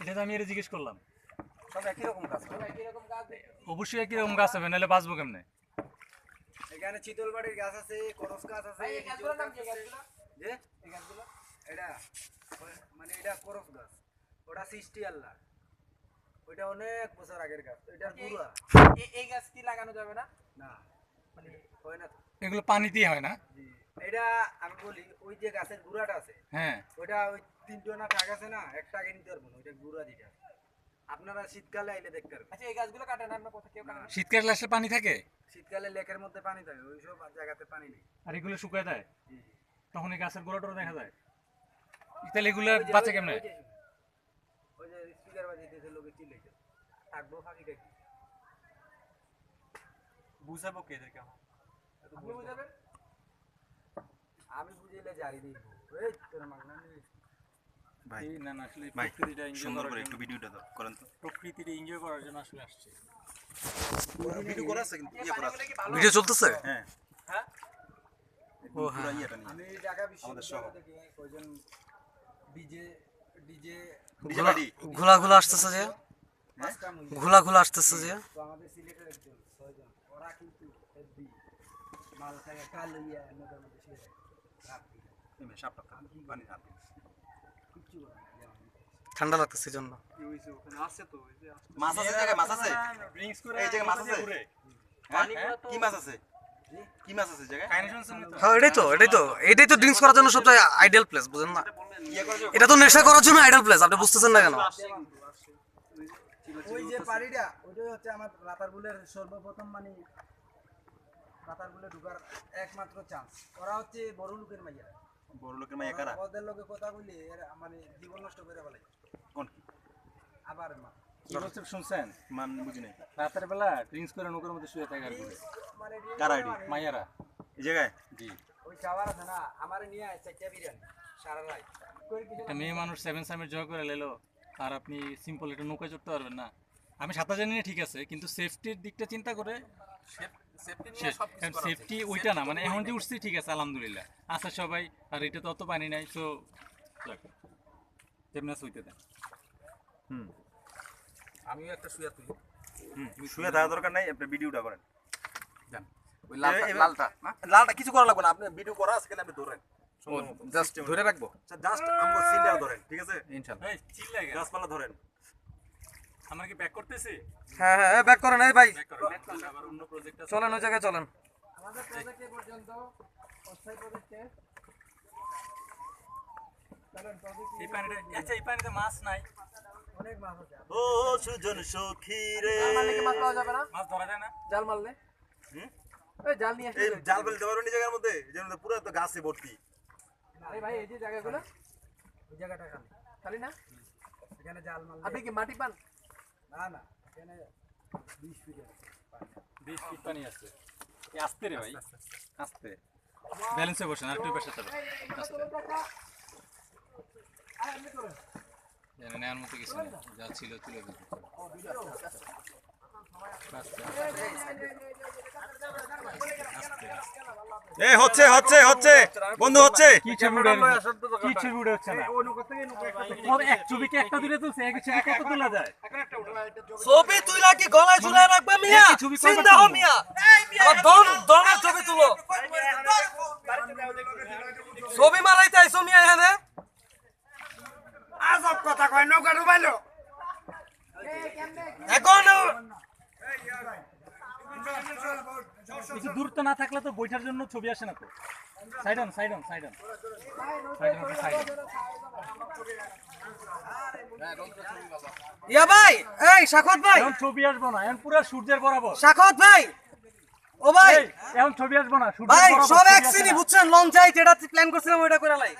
এটা তো আমি এটা জিজ্ঞেস করলাম। সব একই রকম গাছ অবশ্যই একই রকম গাছ হবে নাহলে বাঁচবো কেমনে? এখানে চিতলবাড়ির গাছ আছে করস গাছ আছে এই গাছগুলোর নাম কি? গাছগুলো? যে? এই গাছগুলো? এটা মানে এটা করস গাছ। ওটা সৃষ্টি আল্লাহ। ওইটা অনেক বছর আগের গাছ। পুরা এই- এই গাছ কি লাগানো যাবে না? না মানে হয় না এগুলো পানি দিয়ে হয় না? এটা আমি বলি ওই যে গাছের গুড়াটা আছে হ্যাঁ। ওইটা ওই তিনটা টাক আছে না এক টাকা নিতে পারব না ওইটা গুড়া দিটা আপনারা শীতকালে আইলে দেখতে পারবেন। আচ্ছা এই গাছগুলো কাটেন আপনার কোথাও কেউ কাটেন না? শীতকালে আসলে পানি থাকে? শীতকালে লেকের মধ্যে পানি থাকে ওই সব জায়গাতে পানি নেই। আর এগুলো শুকায় দেয়? তখন এই গাছের গোড়াটোড়া দেখা যায়? তাহলে এগুলো ওই যে- বাঁচে কেমনে? ওই যে- স্পিকার বাজিতেছে লোকে চিল্লাইছে থাকব ফাঁকিটা কি বুঝাবো কে এদেরকে আপনি বুঝাবেন? আমি বুঝিলে জারি দিব এই তোর মাগনা নিয়ে ভাই না না আসলে প্রকৃতিটা এনজয় সুন্দর করে একটু ভিডিওটা দাও করেন তো। প্রকৃতিটা এনজয় করার জন্য আসলে আসছে। ভিডিও করা আছে কিন্তু ইয়ে করা ভিডিও চলতেছে? হ্যাঁ। হ্যাঁ? ও হ্যাঁ আমাদের। কয়জন ডিজে ডিজে ঘোলা ঘোলা আসতেছে যে। ঘোলা ঘোলা আসতেছে যে। তো আমাদের সিলেটের একজন ছয়জন। ওরা কিন্তু হেভি। মাল খায় কালো নদীর মধ্যে শুয়ে থাকে রাত্রি এমনি সাপটা পানি হাত কিচ্ছু করে না যেমন ঠান্ডা লাগতেছে জন্য মাছ আছে জায়গায় মাছ আছে? এই জায়গায় মাছ আছে? কি মাছ আছে? কি মাছ আছে জায়গায়? হ্যাঁ এটাই তো এটাই তো এটাই তো ড্রিঙ্কস করার জন্য সবচেয়ে আইডিয়াল প্লেস বুঝেন না? করে যাও। এটা তো নেশা করার জন্য আইডিয়াল প্লেস আপনি বুঝতেছেন না কেন? ওই যে পাড়িটা ওইটাই হচ্ছে আমার রাতারগুলের সর্বপ্রথম মানে রাতারগুলে ঢুকার একমাত্র চান্স ওরা হচ্ছে বড় লোকের মাইয়া। বড় লোকের মাইয়া কারা? ওদের লোকে কথা এর মানে জীবন নষ্ট করে ফেলে। কোন কি? আবার মা। শুনছেন? মান বুঝি নাই। রাতের বেলা ড্রিঙ্কস করে নৌকার মধ্যে শুয়ে থাকে আর কি। মানে কারা আইডি মাইয়ারা। এই জায়গায়? জি। ওই খাবার আছে না আমার নিয়ে আসছে একটা সারা রাত। একটা মেয়ে মানুষ সেভেন সামের জয় করে লেলো আর আপনি সিম্পল একটা নৌকা চড়তে পারবেন না। আমি সাঁতার জানি না ঠিক আছে কিন্তু সেফটির দিকটা চিন্তা করে সেফটি ওইটা না মানে এখন যে উঠছি ঠিক আছে আলহামদুলিল্লাহ। আছে সবাই আর এটা তো অত পানি নাই তেমনি দেন। হুম। আমিও একটা শুয়ে তুলি শুয়ে থাকা দরকার নাই আপনি ভিডিওটা করেন। ওই লালটা- লালটা, লালটা কিছু করা লাগবে না আপনি ভিডিও করা আছে আপনি ধরেন। জাস্ট ধরে রাখব? জাস্ট আমগো সিনটা ধরেন ঠিক আছে? ইনশাআল্লাহ। এই চিল্লাই গাছপালা ধরেন। আমরা কি ব্যাক করতেছি? হ্যাঁ হ্যাঁ ব্যাক করেন এই ভাই। চলেন ওই জায়গায় চলেন। আমাদের প্রজেক্ট এ পর্যন্ত অস্থায়ী প্রজেক্টে এই পানিতে আচ্ছা এই পানিতে মাছ নাই। অনেক মাছ আছে। ও সুজন সখী রে। জাল কি মাছ পাওয়া যাবে না? মাছ ধরা যায় না? জাল মারলে? হুম? এই জাল নিয়ে আসলে জাল ফেলতে জায়গার মধ্যে? পুরো তো গাছে ভর্তি। এই ভাই এই যে জায়গাগুলো ওই জায়গাটা খালি। খালি না? এখানে জাল মাল আপনি কি মাটি পান? না না এখানে বিশ ফিট বিশ ফিট পানি আছে। আস্তে রে ভাই। আস্তে। ব্যালেন্সে বসেন, আর একটু পাশে যাবে জানেন নেওয়ার মতো কিছু নেই। যা ছিল তুলে দিতে এ হচ্ছে হচ্ছে হচ্ছে। বন্ধু হচ্ছে। কি ছবি উড়ে কি ছবি উড়ে হচ্ছে না। ওর এক ছবিকে একটা দিলে তুলছে? এক ছবি কত তোলা যায়? ছবি তুইলা কি গলায় ঝুলায় রাখবে মিয়া? ছবি চিন্তা তুলবো? মিয়া। আমার দন দনের ছবি তুলো। ছবি মারাইতে আইছো মিয়া এখানে? আজব কথা কয় নৌকা ডুবাইলো। এখন দূরত্ব না থাকলে তো বইটার জন্য ছবি আসে না তো। Side on side on side on side on side ইয়া ভাই এই সাখত ভাই। এখন ছবি আসব না এখন পুরো সূর্যের বরাবর। সাখত ভাই ও ভাই। এখন ছবি আসব না সূর্যের ভাই বরাবর সব এক বুঝছেন? লঞ্চ যাই যেটা প্ল্যান করছিলাম ওইটা করে লাই।